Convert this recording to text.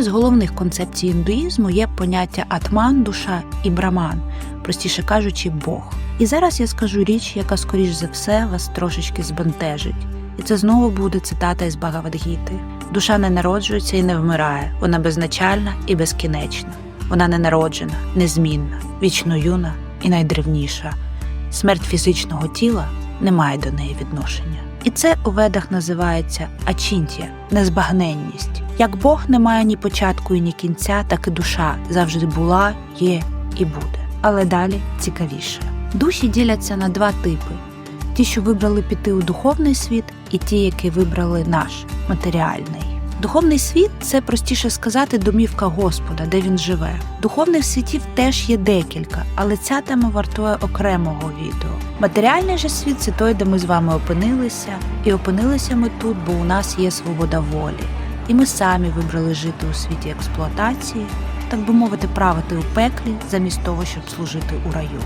Одною з головних концепцій індуїзму є поняття атман, душа і браман, простіше кажучи, Бог. І зараз я скажу річ, яка, скоріш за все, вас трошечки збентежить. І це знову буде цитата із Багавадгіти. Душа не народжується і не вмирає, вона безначальна і безкінечна. Вона не народжена, незмінна, вічно юна і найдревніша. Смерть фізичного тіла не має до неї відношення. І це у ведах називається ачінтія, незбагненність. Як Бог не має ні початку і ні кінця, так і душа завжди була, є і буде. Але далі цікавіше. Душі діляться на два типи: ті, що вибрали піти у духовний світ, і ті, які вибрали наш матеріальний. Духовний світ це простіше сказати домівка Господа, де він живе. Духовних світів теж є декілька, але ця тема вартує окремого відео. Матеріальний же світ це той, де ми з вами опинилися, і опинилися ми тут, бо у нас є свобода волі. І ми самі вибрали жити у світі експлуатації, так би мовити, правити у пеклі, замість того, щоб служити у раю.